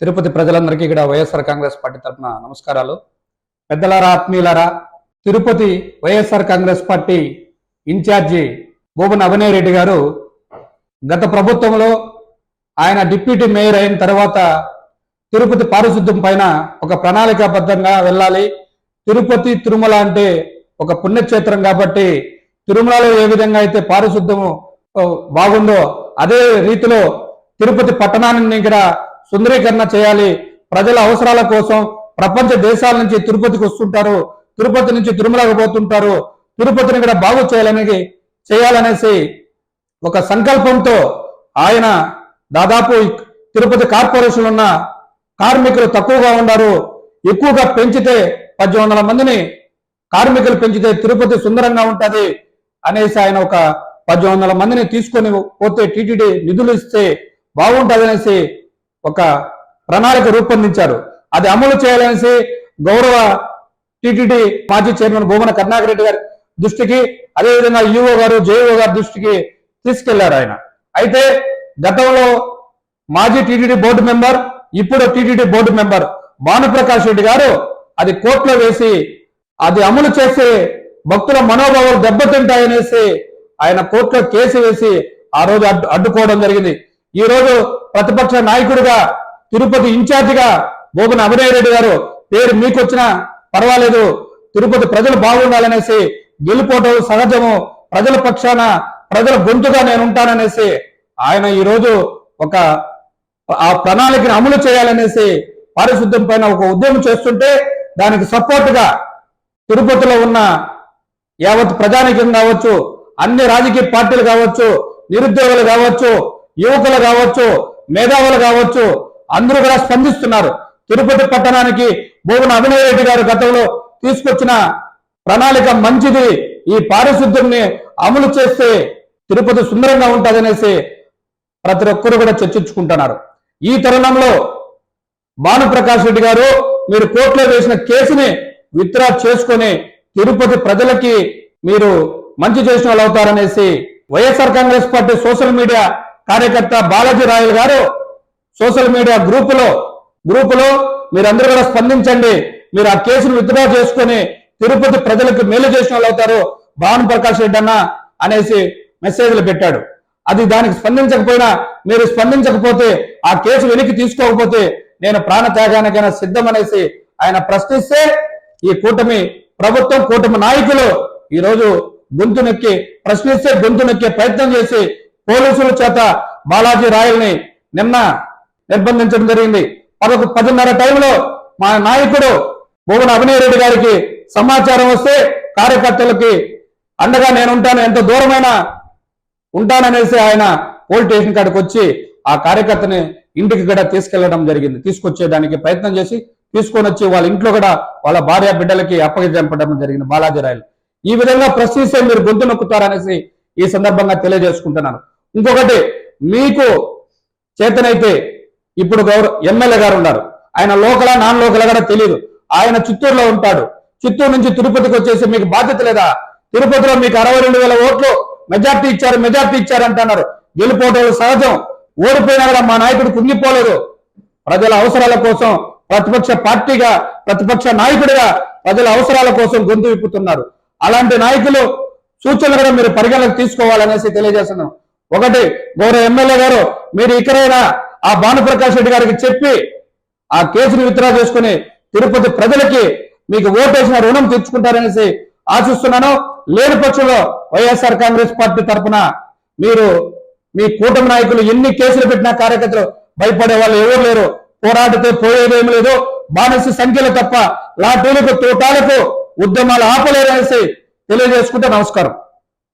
తిరుపతి ప్రజలందరికీ ఇక్కడ వైఎస్ఆర్ కాంగ్రెస్ పార్టీ తరఫున నమస్కారాలు. పెద్దలారా ఆత్మీయులారా తిరుపతి వైఎస్ఆర్ కాంగ్రెస్ పార్టీ ఇన్ఛార్జి బోబన్ అభినయ్ రెడ్డి గారు గత ప్రభుత్వంలో ఆయన డిప్యూటీ మేయర్ అయిన తర్వాత తిరుపతి పారిశుద్ధ్యం పైన ఒక ప్రణాళికాబద్ధంగా వెళ్ళాలి. తిరుపతి తిరుమల అంటే ఒక పుణ్యక్షేత్రం కాబట్టి తిరుమలలో ఏ విధంగా అయితే పారిశుద్ధ్యము బాగుందో అదే రీతిలో తిరుపతి పట్టణాన్ని ఇక్కడ సుందరీకరణ చేయాలి. ప్రజల అవసరాల కోసం ప్రపంచ దేశాల నుంచి తిరుపతికి వస్తుంటారు. తిరుపతి నుంచి తిరుమలకు పోతుంటారు. తిరుపతిని కూడా బాగు చేయాలనేది చేయాలనేసి ఒక సంకల్పంతో ఆయన దాదాపు తిరుపతి కార్పొరేషన్ ఉన్న కార్మికులు తక్కువగా ఉన్నారు ఎక్కువగా పెంచితే పద్దెనిమిది వందల మందిని కార్మికులు పెంచితే తిరుపతి సుందరంగా ఉంటుంది అనేసి ఆయన ఒక పద్దెనిమిది వందల మందిని తీసుకొని పోతే టీటీడీ నిధులు ఇస్తే బాగుంటుంది అనేసి ఒక ప్రణాళిక రూపొందించారు. అది అమలు చేయాలనేసి గౌరవ టీటీడీ మాజీ చైర్మన్ భూమన కర్ణాకర్ రెడ్డి గారి దృష్టికి అదేవిధంగా ఈఓ గారు జేఓ గారి దృష్టికి తీసుకెళ్ళారు ఆయన. అయితే గతంలో మాజీ టీటీడీ బోర్డు మెంబర్ ఇప్పుడు టీటీడీ బోర్డు మెంబర్ భానుప్రకాష్ రెడ్డి గారు అది కోర్టులో వేసి అది అమలు చేసే భక్తుల మనోభావాలు దెబ్బతింటాయనేసి ఆయన కోర్టులో కేసు వేసి ఆ రోజు అడ్డు అడ్డుకోవడం జరిగింది. ఈ రోజు ప్రతిపక్ష నాయకుడిగా తిరుపతి ఇన్ఛార్జిగా బోబన అభినయ్ రెడ్డి గారు పేరు మీకు వచ్చినా పర్వాలేదు. తిరుపతి ప్రజలు బాగుండాలనేసి గెలుపోవటం సహజము. ప్రజల పక్షాన ప్రజల గొంతుగా నేను ఉంటాననేసి ఆయన ఈ రోజు ఒక ఆ ప్రణాళికను అమలు చేయాలనేసి పారిశుద్ధ్యం పైన ఒక ఉద్యమం చేస్తుంటే దానికి సపోర్ట్గా తిరుపతిలో ఉన్న యావత్ ప్రజానికం కావచ్చు అన్ని రాజకీయ పార్టీలు కావచ్చు నిరుద్యోగులు కావచ్చు యువకులు కావచ్చు మేధావులు కావచ్చు అందరూ కూడా స్పందిస్తున్నారు. తిరుపతి పట్టణానికి భువన అభినయ రెడ్డి గారు గతంలో తీసుకొచ్చిన ప్రణాళిక మంచిది. ఈ పారిశుద్ధ్యంని అమలు చేస్తే తిరుపతి సుందరంగా ఉంటుందనేసి ప్రతి ఒక్కరు కూడా చర్చించుకుంటున్నారు. ఈ తరుణంలో భానుప్రకాష్ రెడ్డి గారు మీరు కోర్టులో వేసిన కేసుని విత్డ్రా చేసుకొని తిరుపతి ప్రజలకి మీరు మంచి చేసిన వాళ్ళు అవుతారనేసి YSR Congress party social media కార్యకర్త బాలాజీ రాయల్ గారు సోషల్ మీడియా గ్రూపులో గ్రూపులో మీరందరూ కూడా స్పందించండి. మీరు ఆ కేసును విత్డ్రా చేసుకొని తిరుపతి ప్రజలకు మేలు చేసిన వాళ్ళు అవుతారు. భాను ప్రకాష్ రెడ్డి అన్న అనేసి మెసేజ్లు పెట్టాడు. అది దానికి స్పందించకపోయినా మీరు స్పందించకపోతే ఆ కేసు వెనక్కి తీసుకోకపోతే నేను ప్రాణ త్యాగానికైనా సిద్ధం అనేసి ఆయన ప్రశ్నిస్తే ఈ కూటమి ప్రభుత్వం కూటమి నాయకులు ఈ రోజు గొంతు నొక్కి ప్రశ్నిస్తే గొంతు నొక్కే ప్రయత్నం చేసి పోలీసుల చేత బాలాజీ రాయల్ని నిన్న నిర్బంధించడం జరిగింది. పదకొ పదిన్నర టైంలో మా నాయకుడు భువన అభినయ్ రెడ్డి గారికి సమాచారం వస్తే కార్యకర్తలకి అండగా నేను ఉంటాను ఎంత దూరమైన ఉంటాననేసి ఆయన పోలీస్ స్టేషన్ కాడికి వచ్చి ఆ కార్యకర్తని ఇంటికి కూడా తీసుకెళ్ళడం జరిగింది. తీసుకొచ్చేదానికి ప్రయత్నం చేసి తీసుకొని వచ్చి వాళ్ళ ఇంట్లో కూడా వాళ్ళ భార్య బిడ్డలకి అప్పగించడం జరిగింది బాలాజీ రాయలు. ఈ విధంగా ప్రశ్నిస్తే మీరు గొంతు నొక్కుతారనేసి ఈ సందర్భంగా తెలియజేసుకుంటున్నాను. ఇంకొకటి మీకు చేతనైతే ఇప్పుడు గౌరవ ఎమ్మెల్యే గారు ఉన్నారు. ఆయన లోకలా నాన్ లోకలా కూడా తెలియదు ఆయన చిత్తూరులో ఉంటాడు. చిత్తూరు నుంచి తిరుపతికి వచ్చేసి మీకు బాధ్యత లేదా? తిరుపతిలో మీకు అరవై రెండు వేల ఓట్లు మెజార్టీ ఇచ్చారు మెజార్టీ ఇచ్చారు అంటున్నారు. గెలిపోవడం సహజం. ఓడిపోయినా కూడా మా నాయకుడు కుంగిపోలేదు. ప్రజల అవసరాల కోసం ప్రతిపక్ష పార్టీగా ప్రతిపక్ష నాయకుడిగా ప్రజల అవసరాల కోసం గొంతు విప్పుతున్నారు. అలాంటి నాయకులు సూచనలు కూడా మీరు పరిగణలోకి తీసుకోవాలనేసి తెలియజేస్తున్నాం. ఒకటి గౌరవ ఎమ్మెల్యే గారు మీరు ఇక్కడైనా ఆ భానుప్రకాష్ రెడ్డి గారికి చెప్పి ఆ కేసును విత్డ్రా చేసుకుని తిరుపతి ప్రజలకి మీకు ఓటేసిన రుణం తీర్చుకుంటారనేసి ఆశిస్తున్నాను. లేని పక్షంలో వైఎస్ఆర్ కాంగ్రెస్ పార్టీ తరఫున మీరు మీ కూటమి నాయకులు ఎన్ని కేసులు పెట్టినా కార్యకర్తలు భయపడే వాళ్ళు ఎవరు లేరు. పోరాడితే పోయేదేమి లేదు. బానిస సంఖ్యలు తప్ప లాఠీలకు తోటాలకు ఉద్యమాలు ఆపలేరనేసి తెలియజేసుకుంటే నమస్కారం.